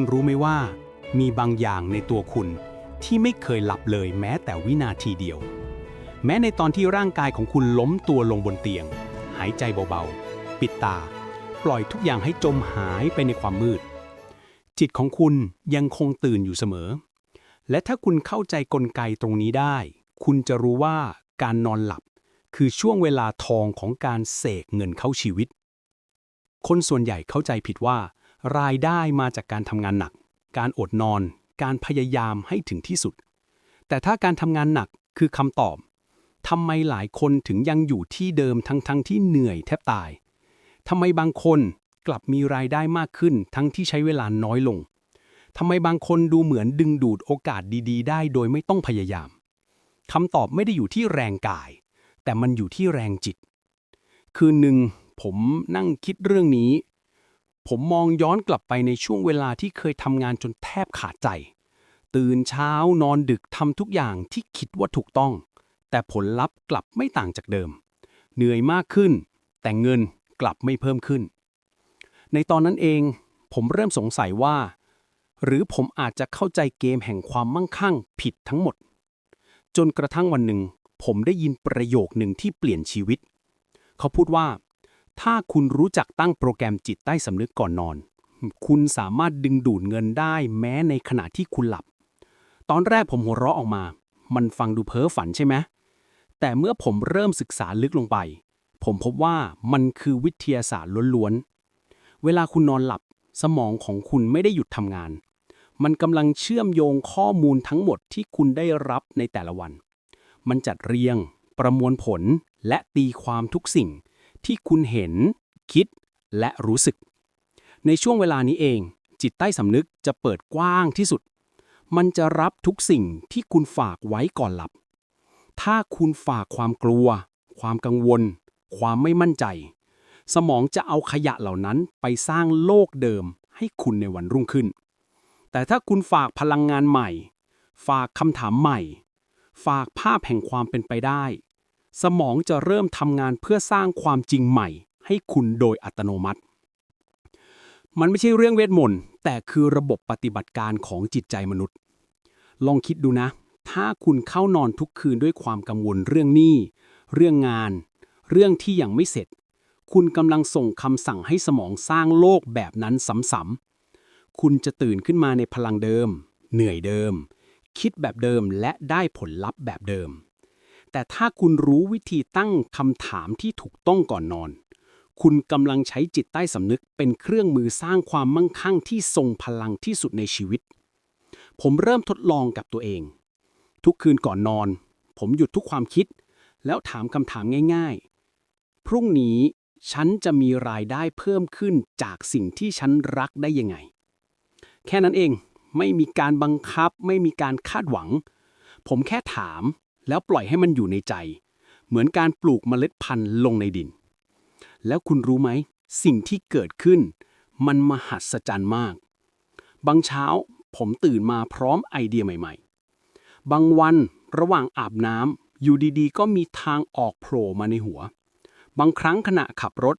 คุณรู้ไหมว่า มีบางอย่างในตัวคุณที่ไม่เคยหลับเลยแม้แต่วินาทีเดียว แม้ในตอนที่ร่างกายของคุณล้มตัวลงบนเตียง หายใจเบาๆ ปิดตา ปล่อยทุกอย่างให้จมหายไปในความมืด จิตของคุณยังคงตื่นอยู่เสมอ และถ้าคุณเข้าใจกลไกตรงนี้ได้ คุณจะรู้ว่าการนอนหลับคือช่วงเวลาทองของการเสกเงินเข้าชีวิต คนส่วนใหญ่เข้าใจผิดว่า รายได้มาจากการทำงานหนัก การอดนอน การพยายามให้ถึงที่สุด แต่ถ้าการทำงานหนักคือคำตอบทำไมหลายคนถึงยังอยู่ที่เดิมทั้งๆทที่เหนื่อยแทบตายทำไมบางคนกลับมีรายได้มากขึ้นทั้งที่ใช้เวลาน้อยลงทำไมบางคนดูเหมือนดึงดูดโอกาสดีๆ ได้โดยไม่ต้องพยายามคำตอบไม่ได้อยู่ที่แรงกาย แต่มันอยู่ที่แรงจิต คืนหนึ่งผมนั่งคิดเรื่องนี้ ผมมองย้อนกลับไปในช่วงเวลาที่เคยทำงานจนแทบขาดใจ ตื่นเช้านอนดึกทำทุกอย่างที่คิดว่าถูกต้อง แต่ผลลัพธ์กลับไม่ต่างจากเดิม เหนื่อยมากขึ้น แต่เงินกลับไม่เพิ่มขึ้น ในตอนนั้นเองผมเริ่มสงสัยว่า หรือผมอาจจะเข้าใจเกมแห่งความมั่งคั่งผิดทั้งหมด จนกระทั่งวันหนึ่ง ผมได้ยินประโยคหนึ่งที่เปลี่ยนชีวิต เขาพูดว่า ถ้าคุณรู้จักตั้งโปรแกรมจิตใต้สำนึกก่อนนอน คุณสามารถดึงดูดเงินได้แม้ในขณะที่คุณหลับ ตอนแรกผมหัวเราะออกมา มันฟังดูเพ้อฝันใช่ไหม แต่เมื่อผมเริ่มศึกษาลึกลงไป ผมพบว่ามันคือวิทยาศาสตร์ล้วนๆ เวลาคุณนอนหลับ สมองของคุณไม่ได้หยุดทำงาน มันกำลังเชื่อมโยงข้อมูลทั้งหมดที่คุณได้รับในแต่ละวัน มันจัดเรียง ประมวลผล และตีความทุกสิ่ง ที่คุณเห็น คิดและรู้สึก ในช่วงเวลานี้เอง จิตใต้สำนึกจะเปิดกว้างที่สุด มันจะรับทุกสิ่งที่คุณฝากไว้ก่อนหลับ ถ้าคุณฝากความกลัว ความกังวล ความไม่มั่นใจ สมองจะเอาขยะเหล่านั้นไปสร้างโลกเดิมให้คุณในวันรุ่งขึ้น แต่ถ้าคุณฝากพลังงานใหม่ ฝากคำถามใหม่ ฝากภาพแห่งความเป็นไปได้ สมองจะเริ่มทำงานเพื่อสร้างความจริงใหม่ ให้คุณโดยอัตโนมัติ มันไม่ใช่เรื่องเวทมนต์แต่คือระบบปฏิบัติการของจิตใจมนุษย์ ลองคิดดูนะ ถ้าคุณเข้านอนทุกคืนด้วยความกังวลเรื่องหนี้ เรื่องงาน เรื่องที่ยังไม่เสร็จ คุณกำลังส่งคำสั่งให้สมองสร้างโลกแบบนั้นซ้ำๆคุณจะตื่นขึ้นมาในพลังเดิม เหนื่อยเดิม คิดแบบเดิมและได้ผลลัพธ์แบบเดิม แต่ถ้าคุณรู้วิธีตั้งคำถามที่ถูกต้องก่อนนอน คุณกำลังใช้จิตใต้สำนึกเป็นเครื่องมือสร้างความมั่งคั่งที่ทรงพลังที่สุดในชีวิต ผมเริ่มทดลองกับตัวเอง ทุกคืนก่อนนอน ผมหยุดทุกความคิด แล้วถามคำถามง่าย ๆ พรุ่งนี้ฉันจะมีรายได้เพิ่มขึ้นจากสิ่งที่ฉันรักได้ยังไง แค่นั้นเองไม่มีการบังคับ ไม่มีการคาดหวัง ผมแค่ถาม แล้วปล่อยให้มันอยู่ในใจ เหมือนการปลูกเมล็ดพันธุ์ลงในดิน แล้วคุณรู้ไหม สิ่งที่เกิดขึ้น มันมหัศจรรย์มาก บางเช้าผมตื่นมาพร้อมไอเดียใหม่ ๆ บางวันระหว่างอาบน้ำอยู่ดีๆ ก็มีทางออกโผล่มาในหัว บางครั้งขณะขับรถ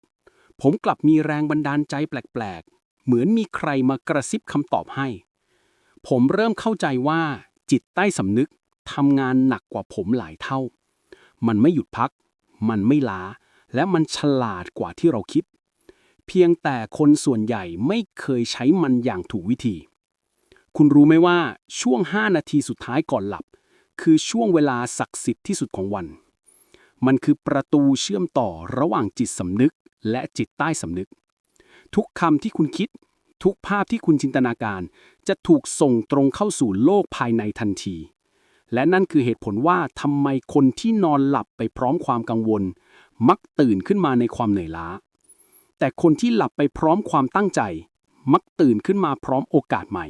ผมกลับมีแรงบันดาลใจแปลกๆ เหมือนมีใครมากระซิบคำตอบให้ ผมเริ่มเข้าใจว่าจิตใต้สำนึก ทำงานหนักกว่าผมหลายเท่า มันไม่หยุดพัก มันไม่ล้า และมันฉลาดกว่าที่เราคิด เพียงแต่คนส่วนใหญ่ไม่เคยใช้มันอย่างถูกวิธี คุณรู้ไหมว่าช่วง 5 นาทีสุดท้ายก่อนหลับ คือช่วงเวลาศักดิ์สิทธิ์ที่สุดของวัน มันคือประตูเชื่อมต่อระหว่างจิตสำนึกและจิตใต้สำนึก ทุกคำที่คุณคิด ทุกภาพที่คุณจินตนาการ จะถูกส่งตรงเข้าสู่โลกภายในทันที และนั่นคือเหตุผลว่าทำไมคนที่นอนหลับไปพร้อมความกังวล มักตื่นขึ้นมาในความเหนื่อยล้า แต่คนที่หลับไปพร้อมความตั้งใจ มักตื่นขึ้นมาพร้อมโอกาสใหม่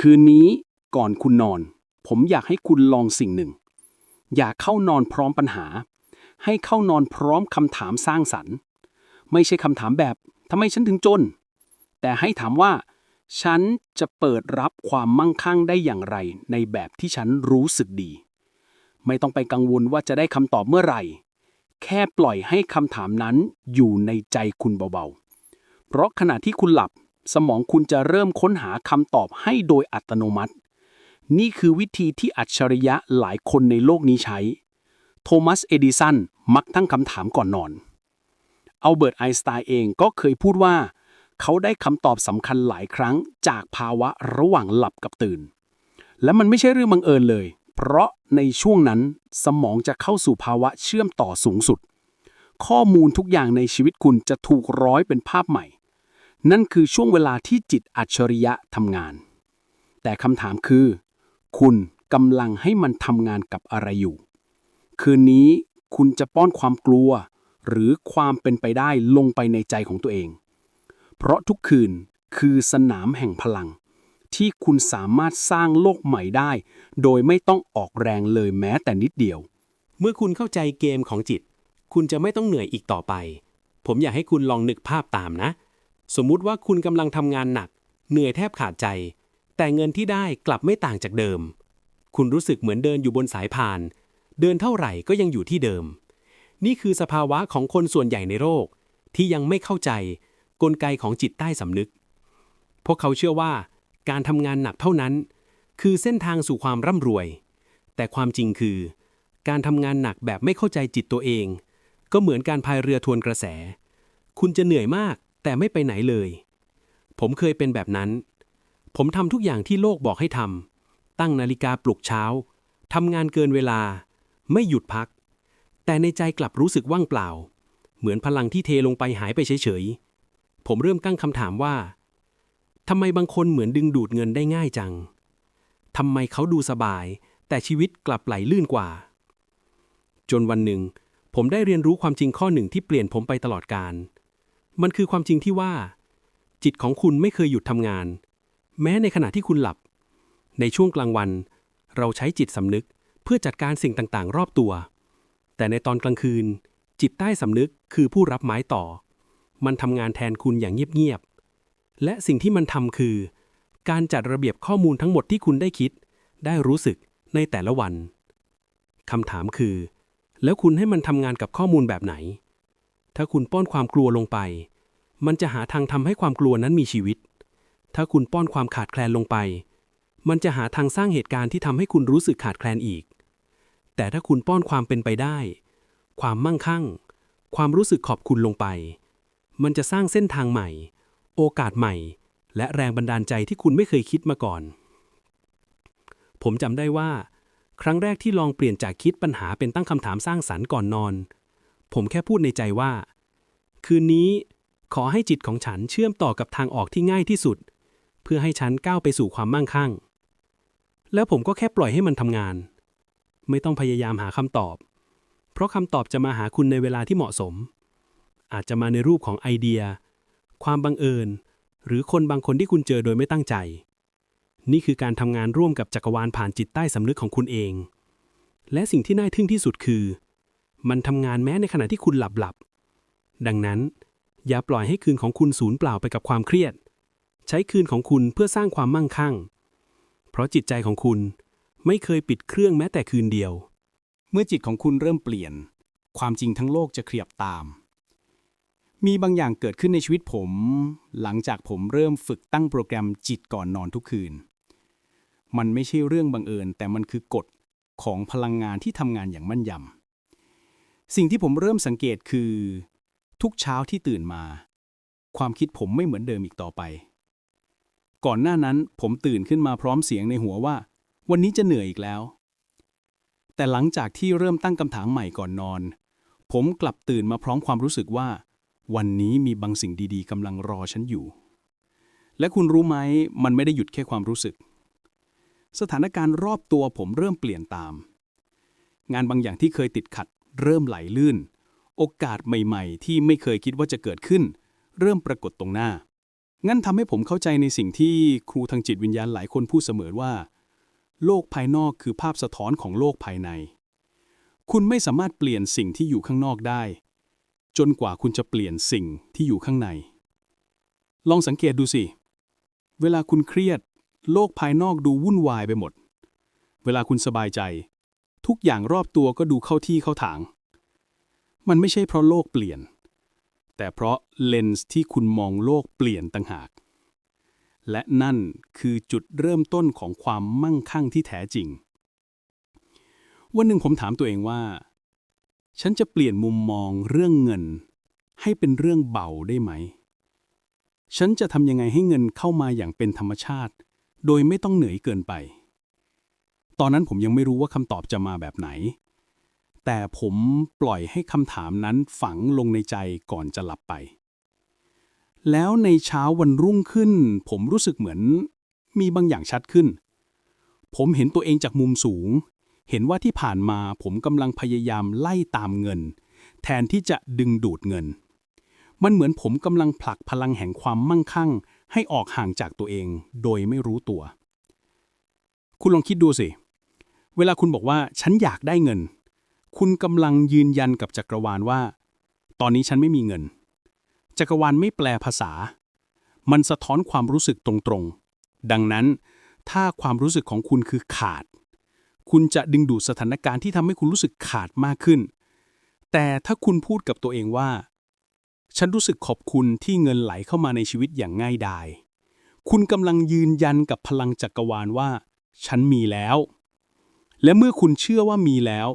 คืนนี้ก่อนคุณนอน ผมอยากให้คุณลองสิ่งหนึ่ง อย่าเข้านอนพร้อมปัญหา ให้เข้านอนพร้อมคำถามสร้างสรรค์ ไม่ใช่คำถามแบบทำไมฉันถึงจน แต่ให้ถามว่า ฉันจะเปิดรับความมั่งคั่งได้อย่างไร ในแบบที่ฉันรู้สึกดี ไม่ต้องไปกังวลว่าจะได้คำตอบเมื่อไหร่ แค่ปล่อยให้คำถามนั้นอยู่ในใจคุณเบาๆ เพราะขณะที่คุณหลับ สมองคุณจะเริ่มค้นหาคำตอบให้โดยอัตโนมัติ นี่คือวิธีที่อัจฉริยะหลายคนในโลกนี้ใช้ โทมัส เอดิสันมักตั้งคำถามก่อนนอน อัลเบิร์ต ไอน์สไตน์เองก็เคยพูดว่า เขาได้คำตอบสำคัญหลายครั้งจากภาวะระหว่างหลับกับตื่น และมันไม่ใช่เรื่องบังเอิญเลย เพราะในช่วงนั้นสมองจะเข้าสู่ภาวะเชื่อมต่อสูงสุด ข้อมูลทุกอย่างในชีวิตคุณจะถูกร้อยเป็นภาพใหม่ นั่นคือช่วงเวลาที่จิตอัจฉริยะทำงาน แต่คำถามคือ คุณกำลังให้มันทำงานกับอะไรอยู่ คืนนี้คุณจะป้อนความกลัว หรือความเป็นไปได้ลงไปในใจของตัวเอง เพราะทุกคืนคือสนามแห่งพลัง ที่คุณสามารถสร้างโลกใหม่ได้ โดยไม่ต้องออกแรงเลยแม้แต่นิดเดียว เมื่อคุณเข้าใจเกมของจิต คุณจะไม่ต้องเหนื่อยอีกต่อไป ผมอยากให้คุณลองนึกภาพตามนะ สมมุติว่าคุณกำลังทำงานหนัก เหนื่อยแทบขาดใจ แต่เงินที่ได้กลับไม่ต่างจากเดิม คุณรู้สึกเหมือนเดินอยู่บนสายพาน เดินเท่าไหร่ก็ยังอยู่ที่เดิม นี่คือสภาวะของคนส่วนใหญ่ในโลกที่ยังไม่เข้าใจ กลไกของจิตใต้สำนึก พวกเขาเชื่อว่าการทำงานหนักเท่านั้น คือเส้นทางสู่ความร่ำรวย แต่ความจริงคือ การทำงานหนักแบบไม่เข้าใจจิตตัวเอง ก็เหมือนการพายเรือทวนกระแส คุณจะเหนื่อยมากแต่ไม่ไปไหนเลย ผมเคยเป็นแบบนั้น ผมทำทุกอย่างที่โลกบอกให้ทำตั้งนาฬิกาปลุกเช้าทำงานเกินเวลา ไม่หยุดพัก แต่ในใจกลับรู้สึกว่างเปล่า เหมือนพลังที่เทลงไปหายไปเฉยๆ ผมเริ่มตั้งคำถามว่าทำไมบางคนเหมือนดึงดูดเงินได้ง่ายจังทำไมเขาดูสบาย แต่ชีวิตกลับไหลลื่นกว่า จนวันหนึ่ง ผมได้เรียนรู้ความจริงข้อหนึ่งที่เปลี่ยนผมไปตลอดการ มันคือความจริงที่ว่า จิตของคุณไม่เคยหยุดทำงาน แม้ในขณะที่คุณหลับ ในช่วงกลางวัน เราใช้จิตสำนึกเพื่อจัดการสิ่งต่างๆ รอบตัว แต่ในตอนกลางคืน จิตใต้สำนึกคือผู้รับไม้ต่อ มันทำงานแทนคุณอย่างเงียบๆ และสิ่งที่มันทำคือ การจัดระเบียบข้อมูลทั้งหมดที่คุณได้คิด ได้รู้สึกในแต่ละวันคำถามคือ แล้วคุณให้มันทำงานกับข้อมูลแบบไหน ถ้าคุณป้อนความกลัวลงไป มันจะหาทางทำให้ความกลัวนั้นมีชีวิต ถ้าคุณป้อนความขาดแคลนลงไป มันจะหาทางสร้างเหตุการณ์ที่ทำให้คุณรู้สึกขาดแคลนอีก แต่ถ้าคุณป้อนความเป็นไปได้ ความมั่งคั่ง ความรู้สึกขอบคุณลงไป มันจะสร้างเส้นทางใหม่ โอกาสใหม่ และแรงบันดาลใจที่คุณไม่เคยคิดมาก่อน ผมจำได้ว่า ครั้งแรกที่ลองเปลี่ยนจากคิดปัญหาเป็นตั้งคำถามสร้างสรรค์ก่อนนอน ผมแค่พูดในใจว่า คืนนี้ขอให้จิตของฉันเชื่อมต่อกับทางออกที่ง่ายที่สุด เพื่อให้ฉันก้าวไปสู่ความมั่งคั่ง แล้วผมก็แค่ปล่อยให้มันทำงาน ไม่ต้องพยายามหาคำตอบ เพราะคำตอบจะมาหาคุณในเวลาที่เหมาะสม อาจจะมาในรูปของไอเดีย ความบังเอิญ หรือคนบางคนที่คุณเจอโดยไม่ตั้งใจ นี่คือการทำงานร่วมกับจักรวาลผ่านจิตใต้สำนึกของคุณเอง และสิ่งที่น่าทึ่งที่สุดคือ มันทำงานแม้ในขณะที่คุณหลับหลับ ดังนั้น อย่าปล่อยให้คืนของคุณสูญเปล่าไปกับความเครียด ใช้คืนของคุณเพื่อสร้างความมั่งคั่ง เพราะจิตใจของคุณไม่เคยปิดเครื่องแม้แต่คืนเดียว เมื่อจิตของคุณเริ่มเปลี่ยน ความจริงทั้งโลกจะเคลียบตาม มีบางอย่างเกิดขึ้นในชีวิตผม หลังจากผมเริ่มฝึกตั้งโปรแกรมจิตก่อนนอนทุกคืน มันไม่ใช่เรื่องบังเอิญ แต่มันคือกฎของพลังงานที่ทำงานอย่างมั่นยำสิ่งที่ผมเริ่มสังเกตคือ ทุกเช้าที่ตื่นมา ความคิดผมไม่เหมือนเดิมอีกต่อไป ก่อนหน้านั้นผมตื่นขึ้นมาพร้อมเสียงในหัวว่า วันนี้จะเหนื่อยอีกแล้ว แต่หลังจากที่เริ่มตั้งคำถามใหม่ก่อนนอน ผมกลับตื่นมาพร้อมความรู้สึกว่า วันนี้มีบางสิ่งดีๆกำลังรอฉันอยู่ และคุณรู้ไหม มันไม่ได้หยุดแค่ความรู้สึก สถานการณ์รอบตัวผมเริ่มเปลี่ยนตาม งานบางอย่างที่เคยติดขัด เริ่มไหลลื่น โอกาสใหม่ ๆ ที่ไม่เคยคิดว่าจะเกิดขึ้น เริ่มปรากฏตรงหน้า งั้นทำให้ผมเข้าใจในสิ่งที่ครูทางจิตวิญญาณหลายคนพูดเสมอว่า โลกภายนอกคือภาพสะท้อนของโลกภายใน คุณไม่สามารถเปลี่ยนสิ่งที่อยู่ข้างนอกได้ จนกว่าคุณจะเปลี่ยนสิ่งที่อยู่ข้างใน ลองสังเกตดูสิ เวลาคุณเครียด โลกภายนอกดูวุ่นวายไปหมด เวลาคุณสบายใจ ทุกอย่างรอบตัวก็ดูเข้าที่เข้าทาง มันไม่ใช่เพราะโลกเปลี่ยน แต่เพราะเลนส์ที่คุณมองโลกเปลี่ยนต่างหาก และนั่นคือจุดเริ่มต้นของความมั่งคั่งที่แท้จริง วันหนึ่งผมถามตัวเองว่า ฉันจะเปลี่ยนมุมมองเรื่องเงิน ให้เป็นเรื่องเบาได้ไหม ฉันจะทำยังไงให้เงินเข้ามาอย่างเป็นธรรมชาติ โดยไม่ต้องเหนื่อยเกินไป ตอนนั้นผมยังไม่รู้ว่าคำตอบจะมาแบบไหน แต่ผมปล่อยให้คำถามนั้นฝังลงในใจก่อนจะหลับไป แล้วในเช้าวันรุ่งขึ้น ผมรู้สึกเหมือนมีบางอย่างชัดขึ้น ผมเห็นตัวเองจากมุมสูง เห็นว่าที่ผ่านมาผมกำลังพยายามไล่ตามเงิน แทนที่จะดึงดูดเงิน มันเหมือนผมกำลังผลักพลังแห่งความมั่งคั่ง ให้ออกห่างจากตัวเอง โดยไม่รู้ตัว คุณลองคิดดูสิ เวลาคุณบอกว่าฉันอยากได้เงิน คุณกำลังยืนยันกับจักรวาลว่า ตอนนี้ฉันไม่มีเงิน จักรวาลไม่แปลภาษา มันสะท้อนความรู้สึกตรงๆ ดังนั้น ถ้าความรู้สึกของคุณคือขาด คุณจะดึงดูดสถานการณ์ที่ทำให้คุณรู้สึกขาดมากขึ้น แต่ถ้าคุณพูดกับตัวเองว่า ฉันรู้สึกขอบคุณที่เงินไหลเข้ามาในชีวิตอย่างง่ายดาย คุณกำลังยืนยันกับพลังจักรวาลว่า ฉันมีแล้ว และเมื่อคุณเชื่อว่ามีแล้ว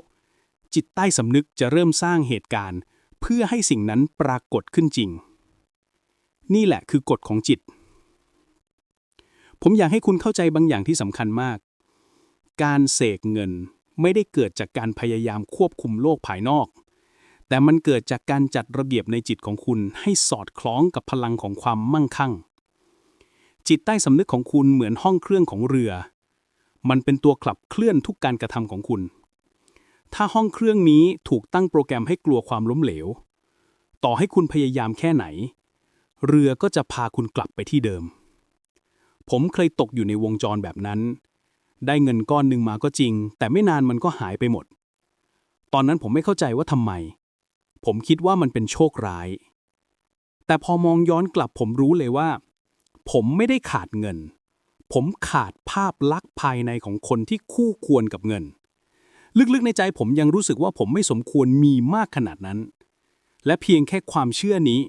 จิตใต้สำนึกจะเริ่มสร้างเหตุการณ์ เพื่อให้สิ่งนั้นปรากฏขึ้นจริง นี่แหละคือกฎของจิตผมอยากให้คุณเข้าใจบางอย่างที่สำคัญมาก การเสกเงินไม่ได้เกิดจากการพยายามควบคุมโลกภายนอก แต่มันเกิดจากการจัดระเบียบในจิตของคุณให้สอดคล้องกับพลังของความมั่งคั่ง จิตใต้สำนึกของคุณเหมือนห้องเครื่องของเรือ มันเป็นตัวขับเคลื่อนทุกการกระทำของคุณ ถ้าห้องเครื่องนี้ถูกตั้งโปรแกรมให้กลัวความล้มเหลว ต่อให้คุณพยายามแค่ไหน เรือก็จะพาคุณกลับไปที่เดิม ผมเคยตกอยู่ในวงจรแบบนั้น ได้เงินก้อนหนึ่งมาก็จริง แต่ไม่นานมันก็หายไปหมด ตอนนั้นผมไม่เข้าใจว่าทำไม ผมคิดว่ามันเป็นโชคร้าย แต่พอมองย้อนกลับผมรู้เลยว่า ผมไม่ได้ขาดเงิน ผมขาดภาพลักษณ์ภายในของคนที่คู่ควรกับเงิน ลึกๆในใจผมยังรู้สึกว่าผมไม่สมควรมีมากขนาดนั้น และเพียงแค่ความเชื่อนี้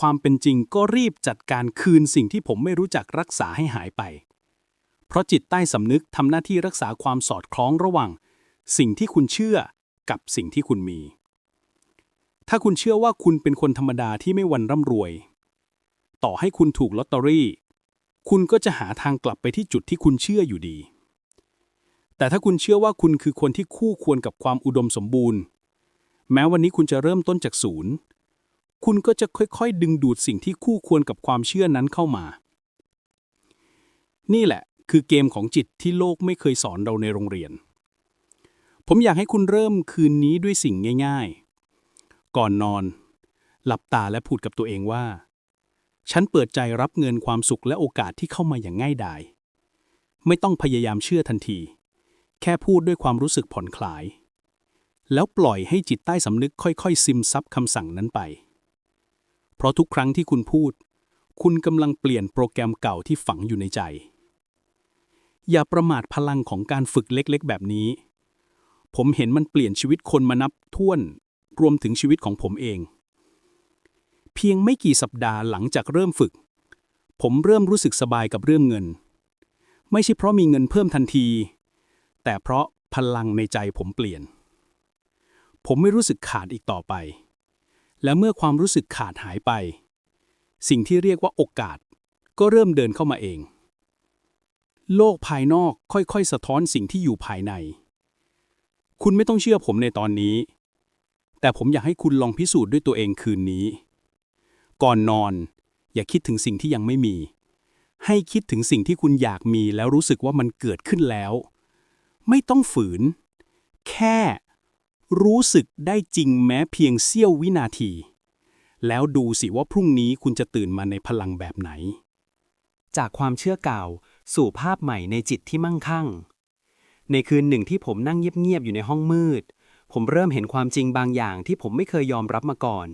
ความเป็นจริงก็รีบจัดการคืนสิ่งที่ผมไม่รู้จักรักษาให้หายไป เพราะจิตใต้สำนึกทำหน้าที่รักษาความสอดคล้องระหว่าง สิ่งที่คุณเชื่อกับสิ่งที่คุณมี ถ้าคุณเชื่อว่าคุณเป็นคนธรรมดาที่ไม่วันร่ำรวย ต่อให้คุณถูกลอตเตอรี่ คุณก็จะหาทางกลับไปที่จุดที่คุณเชื่ออยู่ดี แต่ถ้าคุณเชื่อว่าคุณคือคนที่คู่ควรกับความอุดมสมบูรณ์ แม้วันนี้คุณจะเริ่มต้นจากศูนย์ คุณก็จะค่อยๆ ดึงดูดสิ่งที่คู่ควรกับความเชื่อนั้นเข้ามานี่แหละ คือเกมของจิตที่โลกไม่เคยสอนเราในโรงเรียน ผมอยากให้คุณเริ่มคืนนี้ด้วยสิ่งง่าย ๆ ก่อนนอน หลับตาและพูดกับตัวเองว่า ฉันเปิดใจรับเงินความสุขและโอกาสที่เข้ามาอย่างง่ายดาย ไม่ต้องพยายามเชื่อทันที แค่พูดด้วยความรู้สึกผ่อนคลาย แล้วปล่อยให้จิตใต้สำนึกค่อยๆ ซึมซับคำสั่งนั้นไป เพราะทุกครั้งที่คุณพูด คุณกำลังเปลี่ยนโปรแกรมเก่าที่ฝังอยู่ในใจ อย่าประมาทพลังของการฝึกเล็กๆ แบบนี้ ผมเห็นมันเปลี่ยนชีวิตคนมานับท่วน รวมถึงชีวิตของผมเอง เพียงไม่กี่สัปดาห์หลังจากเริ่มฝึก ผมเริ่มรู้สึกสบายกับเรื่องเงิน ไม่ใช่เพราะมีเงินเพิ่มทันที แต่เพราะพลังในใจผมเปลี่ยน ผมไม่รู้สึกขาดอีกต่อไป และเมื่อความรู้สึกขาดหายไป สิ่งที่เรียกว่าโอกาส ก็เริ่มเดินเข้ามาเอง โลกภายนอกค่อยๆ สะท้อนสิ่งที่อยู่ภายใน คุณไม่ต้องเชื่อผมในตอนนี้ แต่ผมอยากให้คุณลองพิสูจน์ด้วยตัวเองคืนนี้ ก่อนนอน อย่าคิดถึงสิ่งที่ยังไม่มี ให้คิดถึงสิ่งที่คุณอยากมีแล้วรู้สึกว่ามันเกิดขึ้นแล้ว ไม่ต้องฝืน แค่รู้สึกได้จริงแม้เพียงเสี้ยววินาที แล้วดูสิว่าพรุ่งนี้คุณจะตื่นมาในพลังแบบไหน จากความเชื่อเก่า สู่ภาพใหม่ในจิตที่มั่งคั่ง ในคืนหนึ่งที่ผมนั่งเงียบๆอยู่ในห้องมืด ผมเริ่มเห็นความจริงบางอย่างที่ผมไม่เคยยอมรับมาก่อน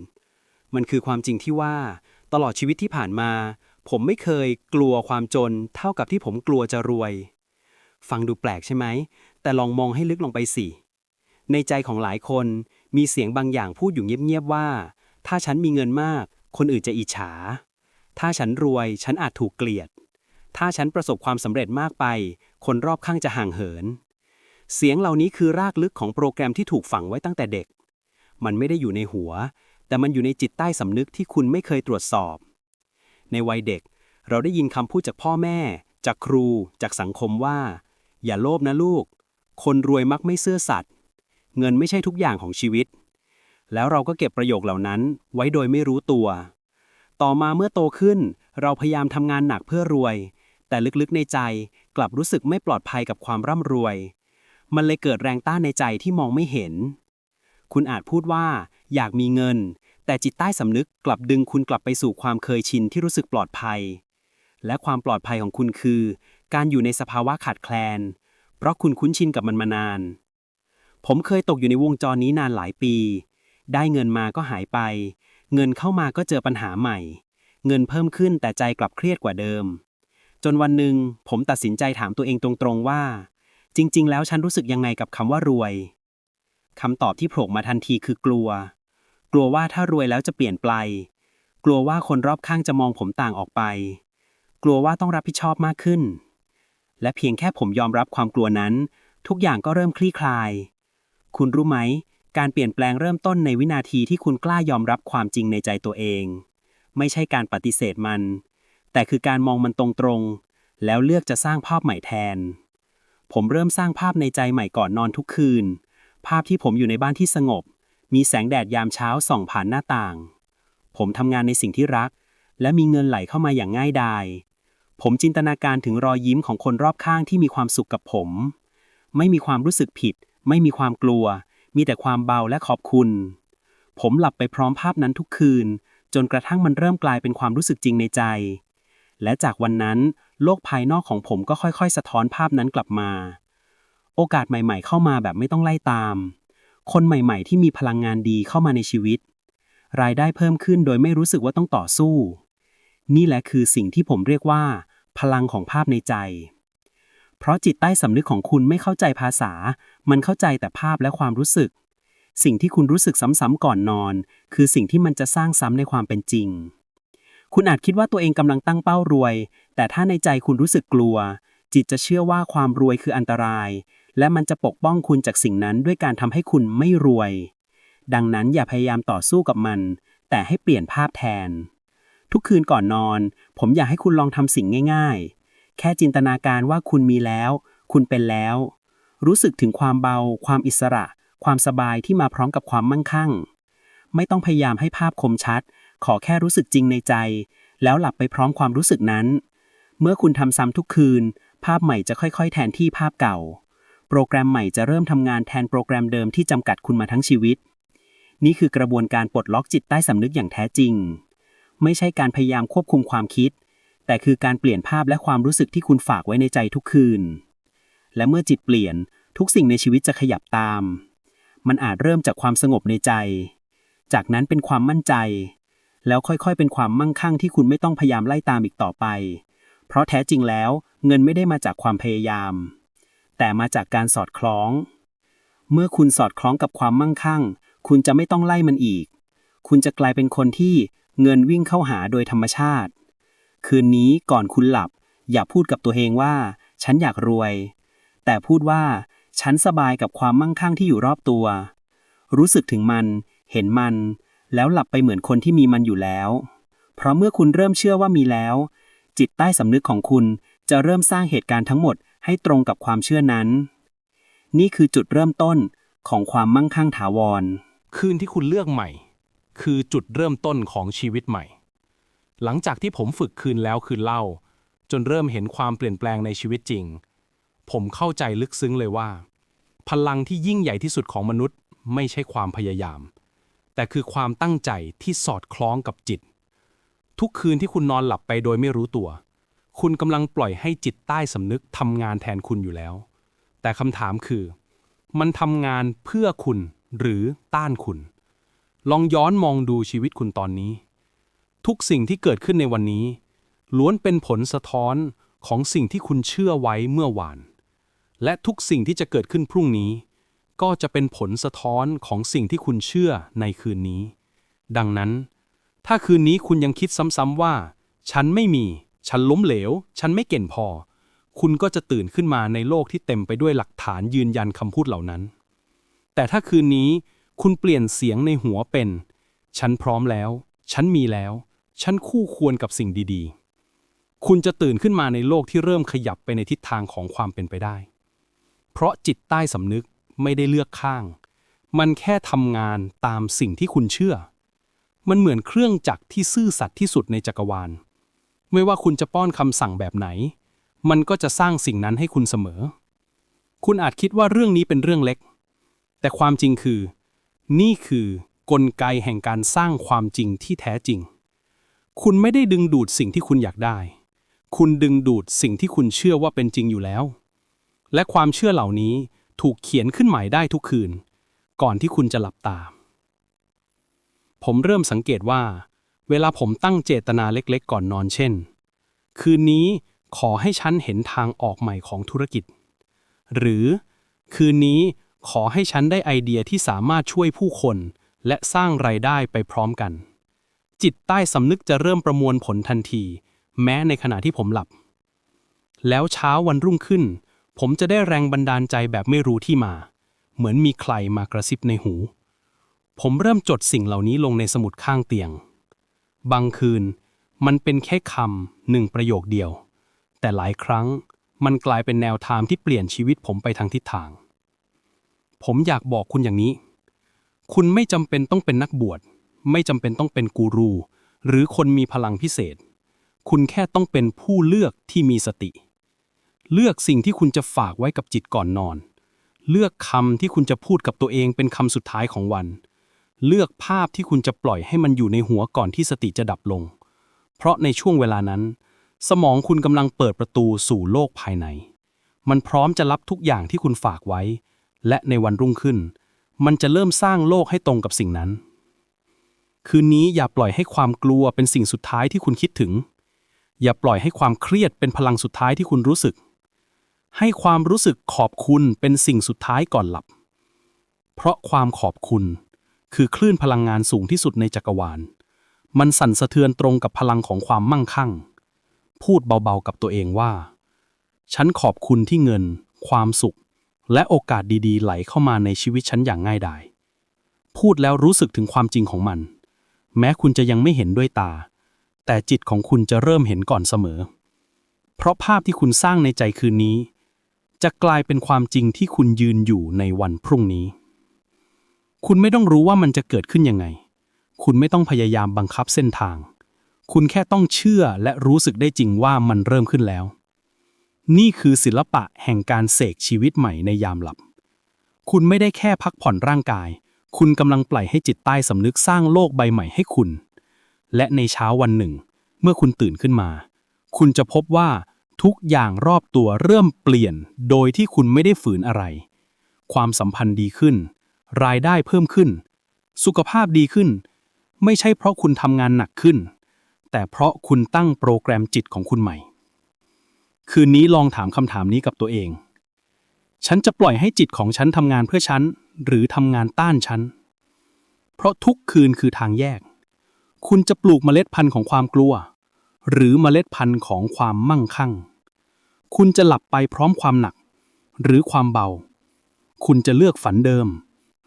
มันคือความจริงที่ว่า ตลอดชีวิตที่ผ่านมา ผมไม่เคยกลัวความจน เท่ากับที่ผมกลัวจะรวย ฟังดูแปลกใช่ไหม แต่ลองมองให้ลึกลงไปสิ ในใจของหลายคนมีเสียงบางอย่างพูดอยู่เงียบๆว่า ถ้าฉันมีเงินมาก คนอื่นจะอิจฉา ถ้าฉันรวยฉันอาจถูกเกลียด ถ้าฉันประสบความสำเร็จมากไป คนรอบข้างจะห่างเหิน เสียงเหล่านี้คือรากลึกของโปรแกรมที่ถูกฝังไว้ตั้งแต่เด็ก มันไม่ได้อยู่ในหัว แต่มันอยู่ในจิตใต้สำนึกที่คุณไม่เคยตรวจสอบ ในวัยเด็ก เราได้ยินคำพูดจากพ่อแม่ จากครู จากสังคมว่า อย่าโลภนะลูก คนรวยมักไม่เซื่อสัตย์เงินไม่ใช่ทุกอย่างของชีวิต แล้วเราก็เก็บประโยคเหล่านั้นไว้โดยไม่รู้ตัว ต่อมาเมื่อโตขึ้น เราพยายามทำงานหนักเพื่อรวย แต่ลึกๆในใจกลับรู้สึกไม่ปลอดภัยกับความร่ำรวย มันเลยเกิดแรงต้านในใจที่มองไม่เห็น คุณอาจพูดว่า อยากมีเงิน แต่จิตใต้สำนึกกลับดึงคุณกลับไปสู่ความเคยชินที่รู้สึกปลอดภัย และความปลอดภัยของคุณคือ การอยู่ในสภาวะขาดแคลน เพราะคุณคุ้นชินกับมันมานาน ผมเคยตกอยู่ในวงจรนี้นานหลายปี ได้เงินมาก็หายไป เงินเข้ามาก็เจอปัญหาใหม่ เงินเพิ่มขึ้นแต่ใจกลับเครียดกว่าเดิม จนวันหนึ่งผมตัดสินใจถามตัวเองตรงๆว่า จริง ๆ แล้วฉันรู้สึกยังไงกับคำว่ารวยคำตอบที่โผล่มาทันทีคือกลัว กลัวว่าถ้ารวยแล้วจะเปลี่ยนไป กลัวว่าคนรอบข้างจะมองผมต่างออกไป กลัวว่าต้องรับผิดชอบมากขึ้น และเพียงแค่ผมยอมรับความกลัวนั้น ทุกอย่างก็เริ่มคลี่คลาย คุณรู้ไหม การเปลี่ยนแปลงเริ่มต้นในวินาทีที่คุณกล้ายอมรับความจริงในใจตัวเอง ไม่ใช่การปฏิเสธมัน แต่คือการมองมันตรงๆ แล้วเลือกจะสร้างภาพใหม่แทน ผมเริ่มสร้างภาพในใจใหม่ก่อนนอนทุกคืน ภาพที่ผมอยู่ในบ้านที่สงบ มีแสงแดดยามเช้าส่องผ่านหน้าต่าง ผมทำงานในสิ่งที่รัก และมีเงินไหลเข้ามาอย่างง่ายดาย ผมจินตนาการถึงรอยยิ้มของคนรอบข้างที่มีความสุขกับผม ไม่มีความรู้สึกผิด ไม่มีความกลัว มีแต่ความเบาและขอบคุณ ผมหลับไปพร้อมภาพนั้นทุกคืนจนกระทั่งมันเริ่มกลายเป็นความรู้สึกจริงในใจ และจากวันนั้นโลกภายนอกของผมก็ค่อยๆ สะท้อนภาพนั้นกลับมา โอกาสใหม่ๆ เข้ามาแบบไม่ต้องไล่ตาม คนใหม่ๆ ที่มีพลังงานดีเข้ามาในชีวิต รายได้เพิ่มขึ้นโดยไม่รู้สึกว่าต้องต่อสู้ นี่แหละคือสิ่งที่ผมเรียกว่า พลังของภาพในใจ เพราะจิตใต้สำนึกของคุณไม่เข้าใจภาษา มันเข้าใจแต่ภาพและความรู้สึก สิ่งที่คุณรู้สึกซ้ำๆก่อนนอน คือสิ่งที่มันจะสร้างซ้ำในความเป็นจริง คุณอาจคิดว่าตัวเองกำลังตั้งเป้ารวย แต่ถ้าในใจคุณรู้สึกกลัว จิตจะเชื่อว่าความรวยคืออันตราย และมันจะปกป้องคุณจากสิ่งนั้นด้วยการทำให้คุณไม่รวย ดังนั้นอย่าพยายามต่อสู้กับมัน แต่ให้เปลี่ยนภาพแทน ทุกคืนก่อนนอน ผมอยากให้คุณลองทำสิ่งง่าย ๆ แค่จินตนาการว่าคุณมีแล้ว คุณเป็นแล้ว รู้สึกถึงความเบา ความอิสระ ความสบายที่มาพร้อมกับความมั่งคั่ง ไม่ต้องพยายามให้ภาพคมชัด ขอแค่รู้สึกจริงในใจ แล้วหลับไปพร้อมความรู้สึกนั้น เมื่อคุณทำซ้ำทุกคืน ภาพใหม่จะค่อยๆ แทนที่ภาพเก่า โปรแกรมใหม่จะเริ่มทำงานแทนโปรแกรมเดิมที่จำกัดคุณมาทั้งชีวิต นี่คือกระบวนการปลดล็อกจิตใต้สำนึกอย่างแท้จริง ไม่ใช่การพยายามควบคุมความคิด แต่คือการเปลี่ยนภาพและความรู้สึกที่คุณฝากไว้ในใจทุกคืน และเมื่อจิตเปลี่ยนทุกสิ่งในชีวิตจะขยับตาม มันอาจเริ่มจากความสงบในใจ จากนั้นเป็นความมั่นใจ แล้วค่อยๆ เป็นความมั่งคั่งที่คุณไม่ต้องพยายามไล่ตามอีกต่อไป เพราะแท้จริงแล้วเงินไม่ได้มาจากความพยายาม แต่มาจากการสอดคล้อง เมื่อคุณสอดคล้องกับความมั่งคั่ง คุณจะไม่ต้องไล่มันอีก คุณจะกลายเป็นคนที่เงินวิ่งเข้าหาโดยธรรมชาติ คืนนี้ก่อนคุณหลับ อย่าพูดกับตัวเองว่า ฉันอยากรวย แต่พูดว่า ฉันสบายกับความมั่งคั่งที่อยู่รอบตัว รู้สึกถึงมัน เห็นมัน แล้วหลับไปเหมือนคนที่มีมันอยู่แล้ว เพราะเมื่อคุณเริ่มเชื่อว่ามีแล้ว จิตใต้สำนึกของคุณจะเริ่มสร้างเหตุการณ์ทั้งหมดให้ตรงกับความเชื่อนั้น นี่คือจุดเริ่มต้นของความมั่งคั่งถาวร คืนที่คุณเลือกใหม่ คือจุดเริ่มต้นของชีวิตใหม่ หลังจากที่ผมฝึกคืนแล้วคืนเล่า จนเริ่มเห็นความเปลี่ยนแปลงในชีวิตจริง ผมเข้าใจลึกซึ้งเลยว่า พลังที่ยิ่งใหญ่ที่สุดของมนุษย์ไม่ใช่ความพยายาม แต่คือความตั้งใจที่สอดคล้องกับจิต ทุกคืนที่คุณนอนหลับไปโดยไม่รู้ตัว คุณกำลังปล่อยให้จิตใต้สำนึกทำงานแทนคุณอยู่แล้ว แต่คำถามคือ มันทำงานเพื่อคุณหรือต้านคุณ ลองย้อนมองดูชีวิตคุณตอนนี้ ทุกสิ่งที่เกิดขึ้นในวันนี้ ล้วนเป็นผลสะท้อนของสิ่งที่คุณเชื่อไว้เมื่อวาน และทุกสิ่งที่จะเกิดขึ้นพรุ่งนี้ ก็จะเป็นผลสะท้อนของสิ่งที่คุณเชื่อในคืนนี้ ดังนั้น ถ้าคืนนี้คุณยังคิดซ้ำๆว่า ฉันไม่มี ฉันล้มเหลว ฉันไม่เก่งพอ คุณก็จะตื่นขึ้นมาในโลกที่เต็มไปด้วยหลักฐานยืนยันคำพูดเหล่านั้น แต่ถ้าคืนนี้คุณเปลี่ยนเสียงในหัวเป็น ฉันพร้อมแล้ว ฉันมีแล้ว ฉันคู่ควรกับสิ่งดีๆคุณจะตื่นขึ้นมาในโลกที่เริ่มขยับไปในทิศทางของความเป็นไปได้ เพราะจิตใต้สำนึก ไม่ได้เลือกข้าง มันแค่ทำงานตามสิ่งที่คุณเชื่อ มันเหมือนเครื่องจักรที่ซื่อสัตย์ที่สุดในจักรวาล ไม่ว่าคุณจะป้อนคำสั่งแบบไหน มันก็จะสร้างสิ่งนั้นให้คุณเสมอ คุณอาจคิดว่าเรื่องนี้เป็นเรื่องเล็ก แต่ความจริงคือ นี่คือกลไกแห่งการสร้างความจริงที่แท้จริง คุณไม่ได้ดึงดูดสิ่งที่คุณอยากได้ คุณดึงดูดสิ่งที่คุณเชื่อว่าเป็นจริงอยู่แล้ว และความเชื่อเหล่านี้ ถูกเขียนขึ้นใหม่ได้ทุกคืน ก่อนที่คุณจะหลับตา ผมเริ่มสังเกตว่า เวลาผมตั้งเจตนาเล็กๆ ก่อนนอนเช่น คืนนี้ขอให้ฉันเห็นทางออกใหม่ของธุรกิจ หรือคืนนี้ขอให้ฉันได้ไอเดียที่สามารถช่วยผู้คนและสร้างไรายได้ไปพร้อมกัน จิตใต้สำนึกจะเริ่มประมวลผลทันที แม้ในขณะที่ผมหลับ แล้วเช้าวันรุ่งขึ้น ผมจะได้แรงบันดาลใจแบบไม่รู้ที่มา เหมือนมีใครมากระซิบในหู ผมเริ่มจดสิ่งเหล่านี้ลงในสมุดข้างเตียง บางคืนมันเป็นแค่คำหนึ่งประโยคเดียว แต่หลายครั้งมันกลายเป็นแนวทางที่เปลี่ยนชีวิตผมไปทางทิศทาง ผมอยากบอกคุณอย่างนี้ คุณไม่จำเป็นต้องเป็นนักบวช ไม่จำเป็นต้องเป็นกูรู หรือคนมีพลังพิเศษ คุณแค่ต้องเป็นผู้เลือกที่มีสติ เลือกสิ่งที่คุณจะฝากไว้กับจิตก่อนนอน เลือกคำที่คุณจะพูดกับตัวเองเป็นคำสุดท้ายของวัน เลือกภาพที่คุณจะปล่อยให้มันอยู่ในหัวก่อนที่สติจะดับลง เพราะในช่วงเวลานั้น สมองคุณกำลังเปิดประตูสู่โลกภายใน มันพร้อมจะรับทุกอย่างที่คุณฝากไว้ และในวันรุ่งขึ้น มันจะเริ่มสร้างโลกให้ตรงกับสิ่งนั้น คืนนี้อย่าปล่อยให้ความกลัวเป็นสิ่งสุดท้ายที่คุณคิดถึง อย่าปล่อยให้ความเครียดเป็นพลังสุดท้ายที่คุณรู้สึก ให้ความรู้สึกขอบคุณเป็นสิ่งสุดท้ายก่อนหลับ เพราะความขอบคุณ คือคลื่นพลังงานสูงที่สุดในจักรวาล มันสั่นสะเทือนตรงกับพลังของความมั่งคั่ง พูดเบาๆกับตัวเองว่า ฉันขอบคุณที่เงิน ความสุข และโอกาสดีๆ ไหลเข้ามาในชีวิตฉันอย่างง่ายดาย พูดแล้วรู้สึกถึงความจริงของมัน แม้คุณจะยังไม่เห็นด้วยตา แต่จิตของคุณจะเริ่มเห็นก่อนเสมอ เพราะภาพที่คุณสร้างในใจคืนนี้ จะกลายเป็นความจริงที่คุณยืนอยู่ในวันพรุ่งนี้ คุณไม่ต้องรู้ว่ามันจะเกิดขึ้นยังไง คุณไม่ต้องพยายามบังคับเส้นทาง คุณแค่ต้องเชื่อและรู้สึกได้จริงว่ามันเริ่มขึ้นแล้ว นี่คือศิลปะแห่งการเสกชีวิตใหม่ในยามหลับ คุณไม่ได้แค่พักผ่อนร่างกาย คุณกำลังปล่อยให้จิตใต้สำนึกสร้างโลกใบใหม่ให้คุณ และในเช้าวันหนึ่ง เมื่อคุณตื่นขึ้นมา คุณจะพบว่า ทุกอย่างรอบตัวเริ่มเปลี่ยน โดยที่คุณไม่ได้ฝืนอะไร ความสัมพันธ์ดีขึ้น รายได้เพิ่มขึ้น สุขภาพดีขึ้น ไม่ใช่เพราะคุณทำงานหนักขึ้น แต่เพราะคุณตั้งโปรแกรมจิตของคุณใหม่ คืนนี้ลองถามคำถามนี้กับตัวเอง ฉันจะปล่อยให้จิตของฉันทำงานเพื่อฉัน หรือทำงานต้านฉัน เพราะทุกคืนคือทางแยก คุณจะปลูกเมล็ดพันธุ์ของความกลัวหรือเมล็ดพันธุ์ของความมั่งคั่ง คุณจะหลับไปพร้อมความหนัก หรือความเบา คุณจะเลือกฝันเดิม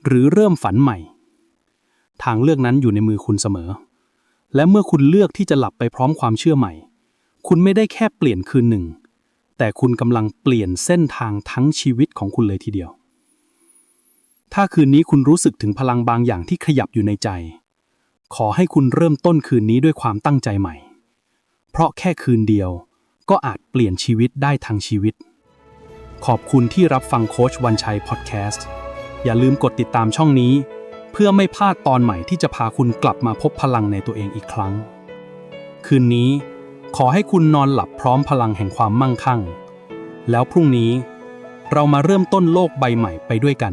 หรือเริ่มฝันใหม่ ทางเลือกนั้นอยู่ในมือคุณเสมอ และเมื่อคุณเลือกที่จะหลับไปพร้อมความเชื่อใหม่ คุณไม่ได้แค่เปลี่ยนคืนหนึ่ง แต่คุณกำลังเปลี่ยนเส้นทางทั้งชีวิตของคุณเลยทีเดียว ถ้าคืนนี้คุณรู้สึกถึงพลังบางอย่างที่ขยับอยู่ในใจ ขอให้คุณเริ่มต้นคืนนี้ด้วยความตั้งใจใหม่ เพราะแค่คืนเดียว ก็อาจเปลี่ยนชีวิตได้ทั้งชีวิต ขอบคุณที่รับฟังโค้ชวันชัยพอดแคสต์ อย่าลืมกดติดตามช่องนี้ เพื่อไม่พลาดตอนใหม่ที่จะพาคุณกลับมาพบพลังในตัวเองอีกครั้ง คืนนี้ ขอให้คุณนอนหลับพร้อมพลังแห่งความมั่งคั่ง แล้วพรุ่งนี้ เรามาเริ่มต้นโลกใบใหม่ไปด้วยกัน